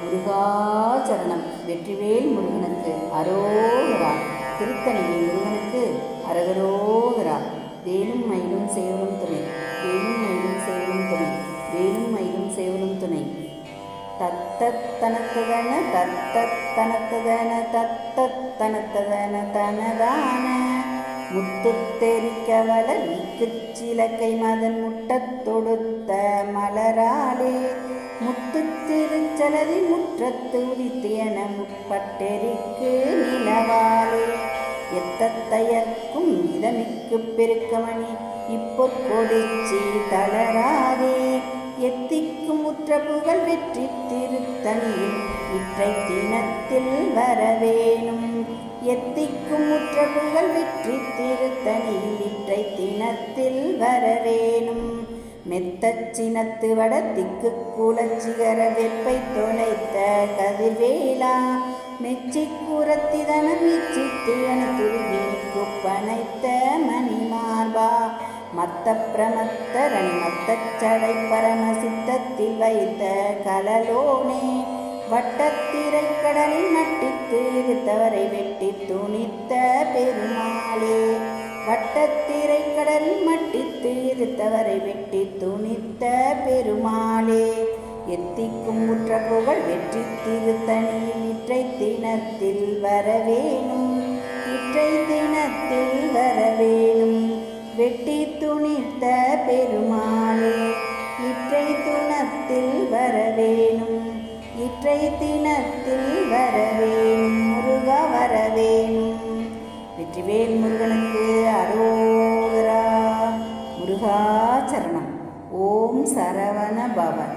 முருகாச்சரணம். வெற்றிவேல் முருகனுக்கு அரோகரா. திருத்தணியை முருகனுக்கு அரகரோகரா. வேலும் மயிலும் சேவலும் துணை. வேலும் மயிலும் சேவலும் துணை. வேலும் மயிலும் சேவலும் துணை. தத்தத்தனத்ததன தத்தத்தனத்ததன தத்தத்தனத்ததன தனதான. முத்துத்தெரிக்கவல வீக்குச் சிலக்கை மதன் முட்டத் தொடுத்த மலராலே. முத்துத் திருச்சலதி முற்றத்து என முப்பட்டெரிக்கு நிலவாலே. எத்தத்தையர்க்கும் இதமிக்கு பெருக்கமணி இப்பொற்கொடிச்சி தளராதே. எத்திக்கும் முற்ற புகழ் வெற்றி திருத்தணியில் இற்றை தினத்தில் வரவேணும். எத்திக்கும் முற்ற புகழ் வெற்றி திருத்தணியில் இற்றை தினத்தில் வரவேணும். மெத்தச் சினத்து வட கூலச்சிகர வெப்பை தொலைத்த கதிர்வேலா மெச்சி கூறத்திதனம் இச்சித்து துருவி குப்பனைத்த மணிமார்பா. மத்த பிரமத்த ரணி மத்தச் சடை பரம சித்தத்தில் வைத்த கலலோனே வட்டத்திரை கடலில் நட்டித்து இருத்தவரை வெட்டி துணித்த பெருமாளே வட்டத்திரை கடல் மட்டித்து இருத்தவரை வெட்டி துணித்த பெருமாளே எத்திக்கும் முற்ற புகழ் வெற்றி திருத்தணியில் இற்றை தினத்தில் வரவேணும் இற்றை தினத்தில் வரவேணும். வெட்டி துணித்த பெருமாளே இற்றை துணத்தில் வரவேணும் இற்றை தினத்தில் வரவேணும். வெற்றிவேல் முருகனுக்கு அரோகரா. முருகாச்சரணம் ஓம் சரவண பவன்